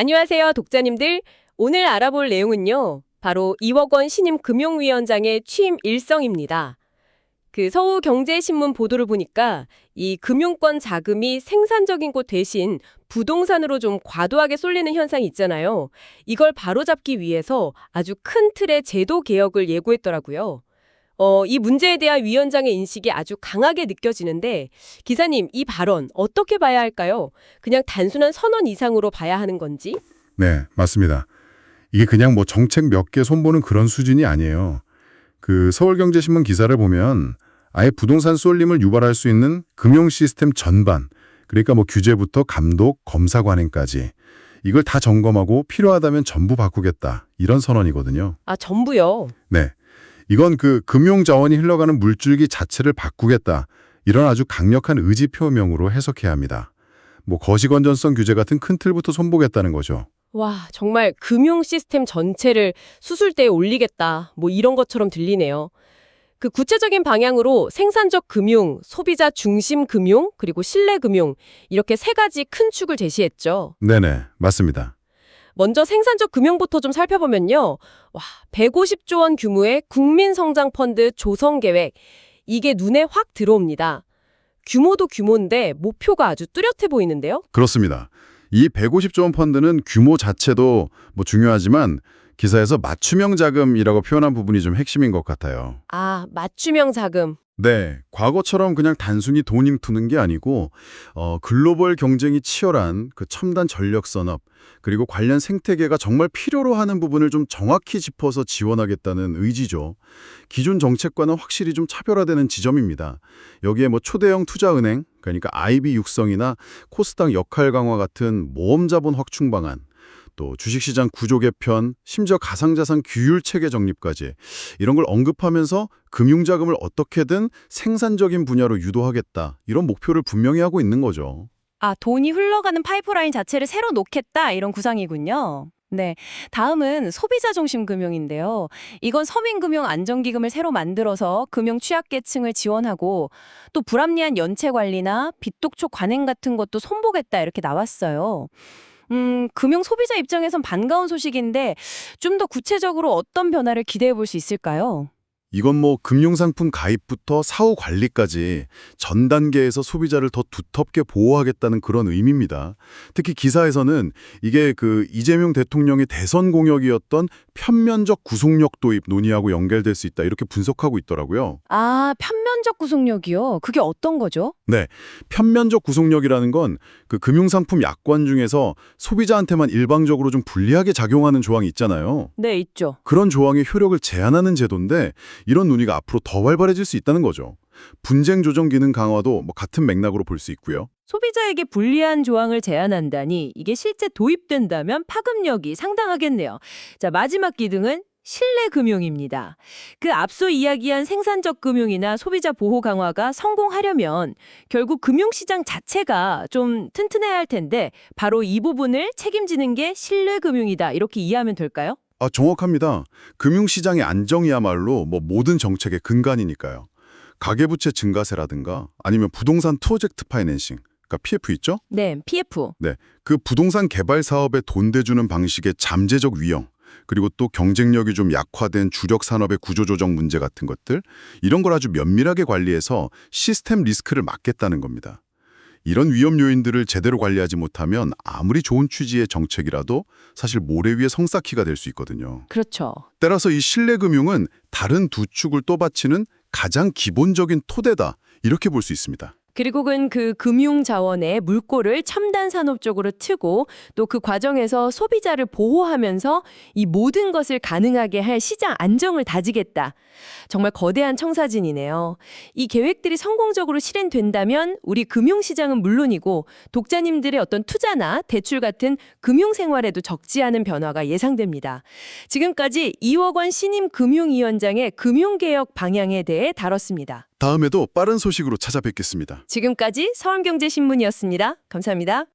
안녕하세요, 독자님들. 오늘 알아볼 내용은요. 바로 이워건 신임 금융위원장의 취임 일성입니다. 그 서울경제신문 보도를 보니까 이 금융권 자금이 생산적인 곳 대신 부동산으로 좀 과도하게 쏠리는 현상이 있잖아요. 이걸 바로잡기 위해서 아주 큰 틀의 제도 개혁을 예고했더라고요. 어, 이 문제에 대한 위원장의 인식이 아주 강하게 느껴지는데 기사님, 이 발언 어떻게 봐야 할까요? 그냥 단순한 선언 이상으로 봐야 하는 건지? 네, 맞습니다. 이게 그냥 뭐 정책 몇 개 손보는 그런 수준이 아니에요. 그 서울경제신문 기사를 보면 아예 부동산 쏠림을 유발할 수 있는 금융 시스템 전반, 그러니까 뭐 규제부터 감독, 검사 관행까지 이걸 다 점검하고 필요하다면 전부 바꾸겠다. 이런 선언이거든요. 아, 전부요. 네. 이건 그 금융 자원이 흘러가는 물줄기 자체를 바꾸겠다. 이런 아주 강력한 의지 표명으로 해석해야 합니다. 뭐 거시건전성 규제 같은 큰 틀부터 손보겠다는 거죠. 와, 정말 금융 시스템 전체를 수술대에 올리겠다. 뭐 이런 것처럼 들리네요. 그 구체적인 방향으로 생산적 금융, 소비자 중심 금융, 그리고 신뢰 금융 이렇게 세 가지 큰 축을 제시했죠. 네네, 맞습니다. 먼저 생산적 금융부터 좀 살펴보면요. 와, 150조 원 규모의 국민성장펀드 조성 계획. 이게 눈에 확 들어옵니다. 규모도 규모인데 목표가 아주 뚜렷해 보이는데요. 그렇습니다. 이 150조 원 펀드는 규모 자체도 뭐 중요하지만 기사에서 맞춤형 자금이라고 표현한 부분이 좀 핵심인 것 같아요. 아, 맞춤형 자금. 네, 과거처럼 그냥 단순히 돈이 투는 게 아니고 어, 글로벌 경쟁이 치열한 그 첨단 전력 산업 그리고 관련 생태계가 정말 필요로 하는 부분을 좀 정확히 짚어서 지원하겠다는 의지죠. 기존 정책과는 확실히 좀 차별화되는 지점입니다. 여기에 뭐 초대형 투자 은행, 그러니까 IB 육성이나 코스닥 역할 강화 같은 모험 자본 확충 방안 또 주식시장 구조 개편, 심지어 가상자산 규율 체계 정립까지 이런 걸 언급하면서 금융자금을 어떻게든 생산적인 분야로 유도하겠다 이런 목표를 분명히 하고 있는 거죠. 아, 돈이 흘러가는 파이프라인 자체를 새로 놓겠다 이런 구상이군요. 네. 다음은 소비자 중심 금융인데요. 이건 서민금융 안정기금을 새로 만들어서 금융 취약계층을 지원하고 또 불합리한 연체 관리나 빚독촉 관행 같은 것도 손보겠다 이렇게 나왔어요. 음, 금융 소비자 입장에선 반가운 소식인데 좀 더 구체적으로 어떤 변화를 기대해 볼 수 있을까요? 이건 뭐 금융상품 가입부터 사후 관리까지 전 단계에서 소비자를 더 두텁게 보호하겠다는 그런 의미입니다. 특히 기사에서는 이게 그 이재명 대통령의 대선 공약이었던 편면적 구속력 도입 논의하고 연결될 수 있다 이렇게 분석하고 있더라고요. 아, 편면적 구속력이요. 그게 어떤 거죠? 편면적 구속력이라는 건 그 금융상품 약관 중에서 소비자한테만 일방적으로 좀 불리하게 작용하는 조항이 있잖아요. 네, 있죠. 그런 조항의 효력을 제한하는 제도인데 이런 논의가 앞으로 더 활발해질 수 있다는 거죠. 분쟁 조정 기능 강화도 뭐 같은 맥락으로 볼 수 있고요. 소비자에게 불리한 조항을 제한한다니 이게 실제 도입된다면 파급력이 상당하겠네요. 자, 마지막 기능은 신뢰 금융입니다. 그 앞서 이야기한 생산적 금융이나 소비자 보호 강화가 성공하려면 결국 금융시장 자체가 좀 튼튼해야 할 텐데 바로 이 부분을 책임지는 게 신뢰 금융이다. 이렇게 이해하면 될까요? 아, 정확합니다. 금융시장의 안정이야말로 뭐 모든 정책의 근간이니까요. 가계부채 증가세라든가 아니면 부동산 프로젝트 파이낸싱, 그러니까 PF 있죠? 네, PF. 그 부동산 개발 사업에 돈 대주는 방식의 잠재적 위형, 그리고 또 경쟁력이 좀 약화된 주력 산업의 구조조정 문제 같은 것들, 이런 걸 아주 면밀하게 관리해서 시스템 리스크를 막겠다는 겁니다. 이런 위험 요인들을 제대로 관리하지 못하면 아무리 좋은 취지의 정책이라도 사실 모래 위에 성쌓기가 될 수 있거든요. 그렇죠. 따라서 이 신뢰금융은 다른 두 축을 또 바치는 가장 기본적인 토대다 이렇게 볼 수 있습니다. 그리고는 그 금융 자원의 물꼬를 첨단 산업 쪽으로 트고 또 그 과정에서 소비자를 보호하면서 이 모든 것을 가능하게 할 시장 안정을 다지겠다. 정말 거대한 청사진이네요. 이 계획들이 성공적으로 실현된다면 우리 금융 시장은 물론이고 독자님들의 어떤 투자나 대출 같은 금융 생활에도 적지 않은 변화가 예상됩니다. 지금까지 이워건 신임 금융위원장의 금융개혁 방향에 대해 다뤘습니다. 다음에도 빠른 소식으로 찾아뵙겠습니다. 지금까지 서울경제신문이었습니다. 감사합니다.